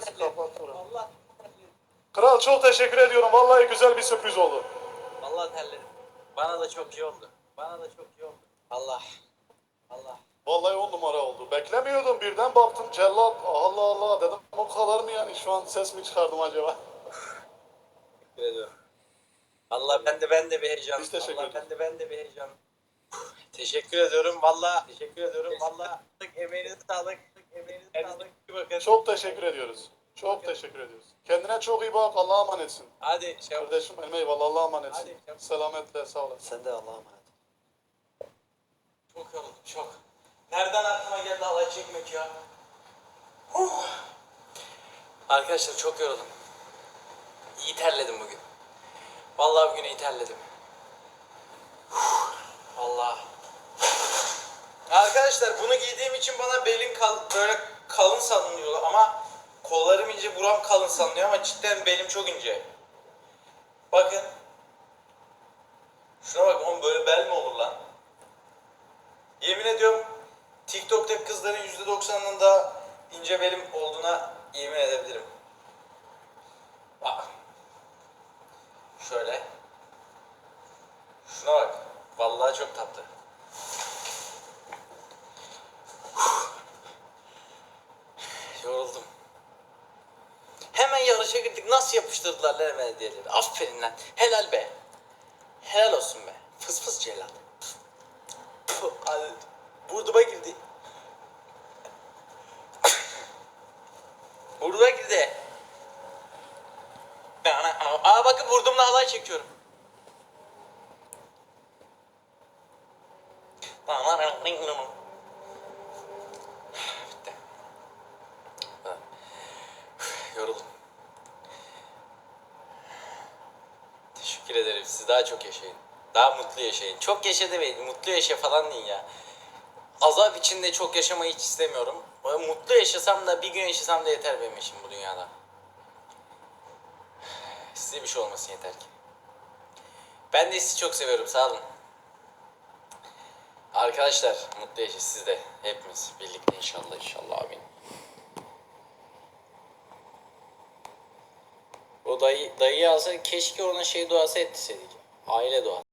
Sesi terledim. kapat Orhan. Vallahi terledim. Kral çok teşekkür ediyorum. Vallahi güzel bir sürpriz oldu. Vallahi terledim. Bana da çok iyi oldu. Bana da çok iyi oldu. Allah. Allah. Vallahi on numara oldu. Beklemiyordum. Birden baktım cellat. Allah Allah dedim. O kadar mı yani? Şu an ses mi çıkardım acaba? Teşekkür ediyorum. Allah ben de ben de bir heyecan. Biz teşekkür Allah ben de ben de bir heyecan. Teşekkür ediyorum. Vallahi teşekkür ediyorum. Vallahi emeğinize sağlık. Emeğinize sağlık. Bakın. Çok teşekkür ediyoruz. Çok teşekkür ediyoruz. Kendine çok iyi bak. Allah'a emanetsin. Hadi şey Kardeşim elime eyvallah. Allah'a emanetsin. Hadi, yap. Selametle sağ olasın. Sen de Allah'a emanet Çok yoruldum çok. Nereden aklıma geldi halay çekmek ya? Huh. Arkadaşlar çok yoruldum. İyi terledim bugün. Vallahi bugün iyi terledim. Huh. Vallahi. Arkadaşlar bunu giydiğim için bana belim kal böyle kalın sanılıyor ama kollarım ince buram kalın sanılıyor ama cidden belim çok ince. Bakın. Şuna bak oğlum böyle bel mi olur lan? Yemin ediyorum TikTok'taki kızların %90'ının da ince belim olduğuna yemin edebilirim. Bak. Şöyle. Şuna bak. Vallahi çok tatlı. Yoruldum. Hemen yarışa girdik. Nasıl yapıştırdılar lan hediyeleri. Aferin lan. Helal be. Helal olsun be. Fıs fıs celal. Burnuma girdi. Burnuma girdi. Aa bakın burnumla halay çekiyorum. Bitti. Ha. Yoruldum. Teşekkür ederim. Siz daha çok yaşayın. Daha mutlu yaşayın. Çok yaşa demeyin. Mutlu yaşa falan deyin ya. Azap içinde çok yaşamayı hiç istemiyorum. Mutlu yaşasam da bir gün yaşasam da yeter benim için bu dünyada. Size bir şey olmasın yeter ki. Ben de sizi çok seviyorum. Sağ olun. Arkadaşlar mutlu yaşa siz de. Hepimiz birlikte inşallah inşallah amin. Dayı, dayıyı alsa keşke ona şey duası ettirseydik. Aile duası.